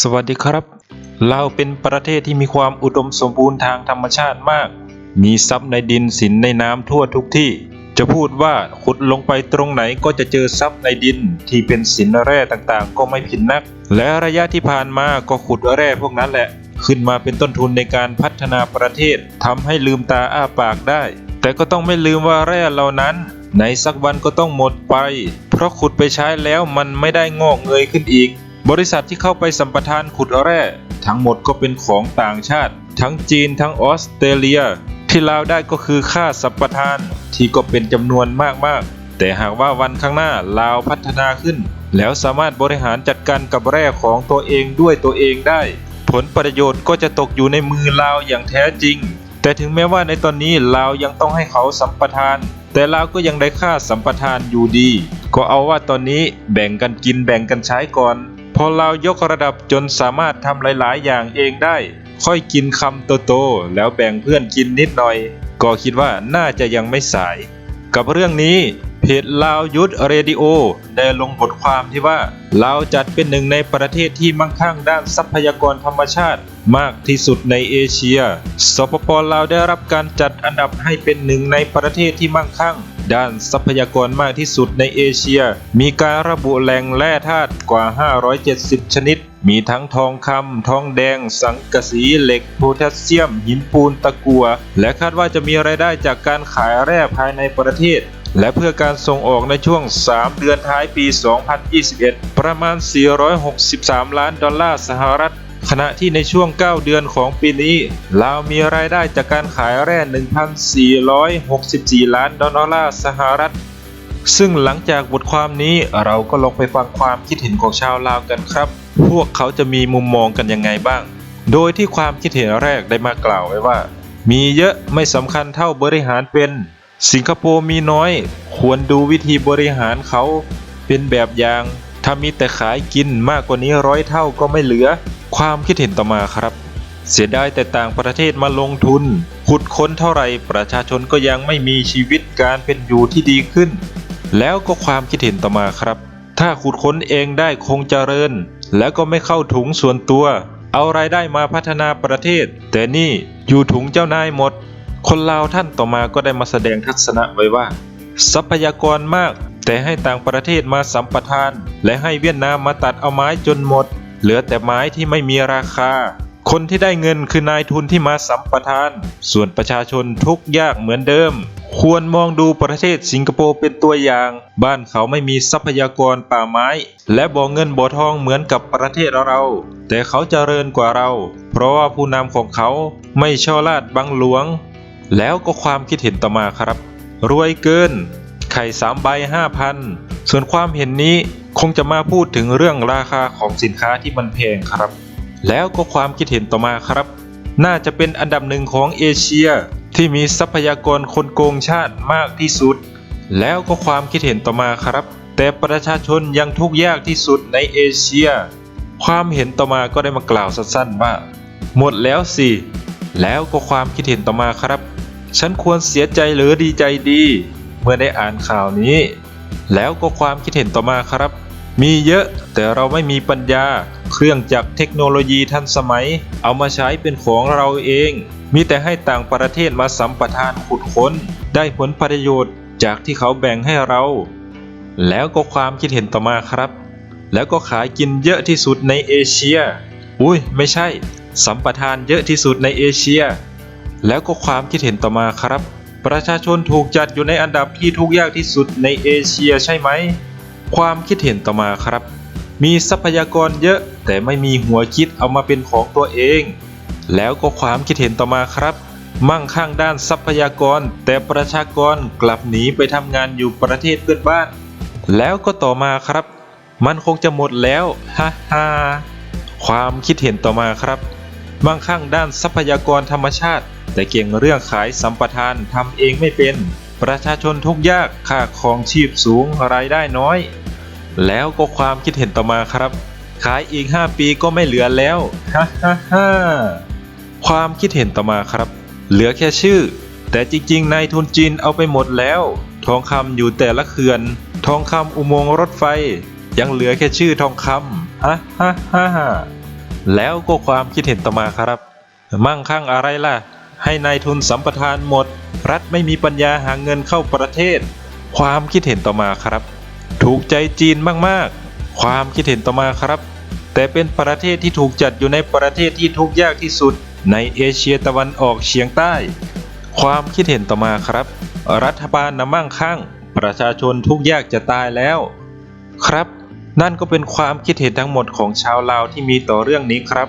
สวัสดีครับ ลาวเป็นประเทศที่มีความอุดมสมบูรณ์ทางธรรมชาติมาก มีทรัพย์ในดินสินในน้ำทั่วทุกที่ จะพูดว่าขุดลงไปตรงไหนก็จะเจอทรัพย์ในดินที่เป็นสินแร่ต่างๆ ก็ไม่ผิดนัก และระยะที่ผ่านมาก็ขุดแร่พวกนั้นแหละ ขึ้นมาเป็นต้นทุนในการพัฒนาประเทศทำให้ลืมตาอ้าปากได้ แต่ก็ต้องไม่ลืมว่าแร่เหล่านั้นในสักวันก็ต้องหมดไป เพราะขุดไปใช้แล้วมันไม่ได้งอกเงยขึ้นอีก บริษัทที่เข้าไปสัมปทานขุดแร่ ทั้งหมดก็เป็นของต่างชาติ ทั้งจีนทั้งออสเตรเลีย ที่ลาวได้ก็คือค่าสัมปทานที่ก็เป็นจำนวนมากๆ แต่หากว่าวันข้างหน้าลาวพัฒนาขึ้น แล้วสามารถบริหารจัดการกับแร่ของตัวเองด้วยตัวเองได้ ผลประโยชน์ก็จะตกอยู่ในมือลาวอย่างแท้จริง แต่ถึงแม้ว่าในตอนนี้ลาวยังต้องให้เขาสัมปทาน แต่ลาวก็ยังได้ค่าสัมปทานอยู่ดี ก็เอาว่าตอนนี้แบ่งกันกินแบ่งกันใช้ก่อน พอลายกระดับจนสามารถทำหลาย ๆ อย่างเองได้ ค่อยกินคำโตๆแล้วแบ่งเพื่อนกินนิดหน่อย ก็คิดว่าน่าจะยังไม่สาย กับเรื่องนี้เพจลาวยุทธเรดิโอได้ลงบทความที่ว่าลาวจัดเป็นหนึ่งในประเทศที่มั่งคั่งด้านทรัพยากรธรรมชาติมากที่สุดในเอเชีย สปปลาวได้รับการจัดอันดับให้เป็นหนึ่งในประเทศที่มั่งคั่ง ด้านทรัพยากรมากที่สุดในเอเชีย มีการระบุแหล่งแร่ธาตุกว่า 570 ชนิด มีทั้งทองคำทองแดง สังกะสีเหล็กโพแทสเซียม หินปูนตะกัว และคาดว่าจะมีรายได้จากการขายแร่ภายในประเทศและเพื่อการส่งออกในช่วง 3 เดือนท้ายปี 2021 ประมาณ 463 ล้านดอลลาร์สหรัฐ ขณะที่ในช่วง 9 เดือนของปีนี้ลาวมีรายได้จากการขายแร่ 1,464 ล้านดอลลาร์สหรัฐ ซึ่งหลังจากบทความนี้เราก็ลองไปฟังความคิดเห็นของชาวลาวกันครับ พวกเขาจะมีมุมมองกันยังไงบ้าง โดยที่ความคิดเห็นแรกได้มากล่าวไว้ว่า มีเยอะไม่สำคัญเท่าบริหารเป็น สิงคโปร์มีน้อย ควรดูวิธีบริหารเขาเป็นแบบอย่าง ถ้ามีแต่ขายกินมากกว่านี้ร้อยเท่าก็ไม่เหลือ ความคิดเห็นต่อมาครับ เสียดายแต่ต่างประเทศมาลงทุน ขุดค้นเท่าไรประชาชนก็ยังไม่มีชีวิตการเป็นอยู่ที่ดีขึ้น แล้วก็ความคิดเห็นต่อมาครับ ถ้าขุดค้นเองได้คงเจริญ แล้วก็ไม่เข้าถุงส่วนตัว เอารายได้มาพัฒนาประเทศ แต่นี่อยู่ถุงเจ้านายหมด คนลาวท่านต่อมาก็ได้มาแสดงทัศนะไว้ว่า ทรัพยากรมาก แต่ให้ต่างประเทศมาสัมปทาน และให้เวียดนามมาตัดเอาไม้จนหมด เหลือแต่ไม้ที่ไม่มีราคา คนที่ได้เงินคือนายทุนที่มาสัมปทาน ส่วนประชาชนทุกยากเหมือนเดิม ควรมองดูประเทศสิงคโปร์เป็นตัวอย่าง บ้านเขาไม่มีทรัพยากรป่าไม้ และบ่อเงินบ่อทองเหมือนกับประเทศเรา แต่เขาเจริญกว่าเรา เพราะว่าผู้นำของเขาไม่ช่อลาดบังหลวง แล้วก็ความคิดเห็นต่อมาครับ รวยเกิน ไข่สามใบห้าพัน ส่วนความเห็นนี้คงจะมาพูดถึงเรื่องราคาของสินค้าที่มันแพงครับ แล้วก็ความคิดเห็นต่อมาครับ น่าจะเป็นอันดับหนึ่งของเอเชียที่มีทรัพยากรคนโกงชาติมากที่สุด แล้วก็ความคิดเห็นต่อมาครับ แต่ประชาชนยังทุกข์ยากที่สุดในเอเชีย ความเห็นต่อมาก็ได้มากล่าวสั้นๆว่า หมดแล้วสิ แล้วก็ความคิดเห็นต่อมาครับ ฉันควรเสียใจหรือดีใจดี เมื่อได้อ่านข่าวนี้ แล้วก็ความคิดเห็นต่อมาครับ มีเยอะแต่เราไม่มีปัญญา เครื่องจักรเทคโนโลยีทันสมัย เอามาใช้เป็นของเราเอง มีแต่ให้ต่างประเทศมาสัมปทานขุดค้น ได้ผลประโยชน์จากที่เขาแบ่งให้เรา แล้วก็ความคิดเห็นต่อมาครับ แล้วก็ขายกินเยอะที่สุดในเอเชีย อุ้ยไม่ใช่ สัมปทานเยอะที่สุดในเอเชีย แล้วก็ความคิดเห็นต่อมาครับ ประชาชนถูกจัดอยู่ในอันดับที่ทุกข์ยากที่สุดในเอเชียใช่ไหม ความคิดเห็นต่อมาครับ มีทรัพยากรเยอะแต่ไม่มีหัวคิดเอามาเป็นของตัวเอง แล้วก็ความคิดเห็นต่อมาครับ มั่งคั่งด้านทรัพยากร แต่ประชากรกลับหนีไปทำงานอยู่ประเทศเพื่อนบ้าน แล้วก็ต่อมาครับ มันคงจะหมดแล้วฮ่าฮ่าความคิดเห็นต่อมาครับ มั่งคั่งด้านทรัพยากรธรรมชาติ แต่เก่งเรื่องขายสัมปทานทำเองไม่เป็น ประชาชนทุกยากค่าครองชีพสูงรายได้น้อย แล้วก็ความคิดเห็นต่อมาครับ ขายอีก 5 ปีก็ไม่เหลือแล้วฮ่าฮ่าฮ่าความคิดเห็นต่อมาครับ เหลือแค่ชื่อ แต่จริงๆนายทุนจีนเอาไปหมดแล้ว ทองคำอยู่แต่ละเขื่อน ทองคำอุโมงค์รถไฟ ยังเหลือแค่ชื่อทองคำฮ่าฮ่าฮ่าฮ่าแล้วก็ความคิดเห็นต่อมาครับ มั่งคั่งอะไรล่ะ ให้นายทุนสัมปทานหมด รัฐไม่มีปัญญาหาเงินเข้าประเทศ ความคิดเห็นต่อมาครับ ถูกใจจีนมากๆ ความคิดเห็นต่อมาครับ แต่เป็นประเทศที่ถูกจัดอยู่ในประเทศที่ทุกข์ยากที่สุด ในเอเชียตะวันออกเฉียงใต้ ความคิดเห็นต่อมาครับ รัฐบาลนะมั่งคั่ง ประชาชนทุกข์ยากจะตายแล้ว ครับ นั่นก็เป็นความคิดเห็นทั้งหมดของชาวลาวที่มีต่อเรื่องนี้ครับ